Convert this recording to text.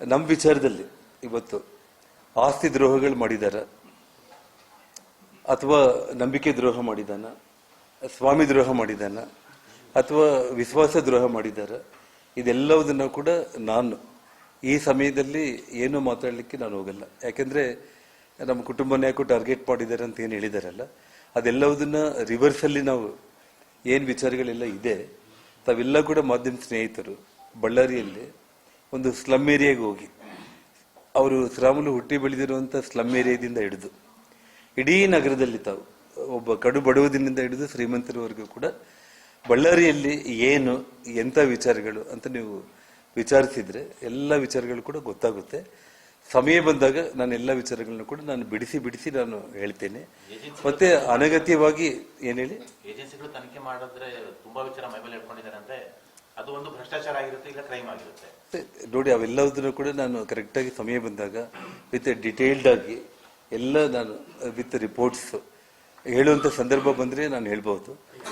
ನಮ್ಮ ವಿಚಾರದಲ್ಲಿ ಇವತ್ತು ಆಸ್ತಿ ದ್ರೋಹಗಳು ಮಾಡಿದಾರ, ಅಥವಾ ನಂಬಿಕೆ ದ್ರೋಹ ಮಾಡಿದಾನ, ಸ್ವಾಮಿ ದ್ರೋಹ ಮಾಡಿದಾನ, ಅಥವಾ ವಿಶ್ವಾಸ ದ್ರೋಹ ಮಾಡಿದಾರ, ಇದೆಲ್ಲವುದನ್ನು ಕೂಡ ನಾನು ಈ ಸಮಯದಲ್ಲಿ ಏನು ಮಾತಾಡಲಿಕ್ಕೆ ನಾನು ಹೋಗಲ್ಲ. ಯಾಕೆಂದರೆ ನಮ್ಮ ಕುಟುಂಬನ ಯಾಕೋ ಟಾರ್ಗೆಟ್ ಮಾಡಿದ್ದಾರೆ ಅಂತ ಏನು ಹೇಳಿದಾರಲ್ಲ, ಅದೆಲ್ಲವುದನ್ನು ರಿವರ್ಸಲ್ಲಿ ನಾವು ಏನು ವಿಚಾರಗಳೆಲ್ಲ ಇದೆ, ತಾವೆಲ್ಲ ಕೂಡ ಮಾಧ್ಯಮ ಸ್ನೇಹಿತರು, ಬಳ್ಳಾರಿಯಲ್ಲಿ ಒಂದು ಸ್ಲಮ್ ಏರಿಯಾಗೆ ಹೋಗಿ. ಅವರು ಶ್ರಾಮಲು ಹುಟ್ಟಿ ಬೆಳೆದಿರುವಂಥ ಸ್ಲಮ್ ಏರಿಯಾದಿಂದ ಹಿಡಿದು ಇಡೀ ನಗರದಲ್ಲಿ ತಾವು ಒಬ್ಬ ಕಡು ಬಡವದಿನಿಂದ ಹಿಡಿದು ಶ್ರೀಮಂತರವರೆಗೂ ಕೂಡ ಬಳ್ಳಾರಿಯಲ್ಲಿ ಏನು ಎಂಥ ವಿಚಾರಗಳು ಅಂತ ನೀವು ವಿಚಾರಿಸಿದರೆ ಎಲ್ಲ ವಿಚಾರಗಳು ಕೂಡ ಗೊತ್ತಾಗುತ್ತೆ. ಸಮಯ ಬಂದಾಗ ನಾನು ಎಲ್ಲ ವಿಚಾರಗಳನ್ನ ಕೂಡ ನಾನು ಬಿಡಿಸಿ ಬಿಡಿಸಿ ನಾನು ಹೇಳ್ತೇನೆ. ಮತ್ತೆ ಅನಗತ್ಯವಾಗಿ ಏನ್ ಹೇಳಿ? ಏಜೆನ್ಸಿಗಳು ತನಿಖೆ ಮಾಡಿದ್ರೆ ತುಂಬಾ ವಿಚಾರ ಮೈಮೇಲೆ ಇಟ್ಕೊಂಡಿದ್ದಾರೆ ಅಂದ್ರೆ ಅದು ಒಂದು ಭ್ರಷ್ಟಾಚಾರ ಆಗಿರುತ್ತೆ, ಇಲ್ಲ ಕ್ರೈಮ್ ಆಗಿರುತ್ತೆ. ನೋಡಿ, ಅವೆಲ್ಲದನ್ನು ಕೂಡ ನಾನು ಕರೆಕ್ಟಾಗಿ ಸಮಯ ಬಂದಾಗ ವಿತ್ ಡಿಟೇಲ್ಡ್ ಆಗಿ ಎಲ್ಲ ನಾನು ವಿತ್ ರಿಪೋರ್ಟ್ಸ್ ಹೇಳುವಂತ ಸಂದರ್ಭ ಬಂದ್ರೆ ನಾನು ಹೇಳ್ಬಹುದು.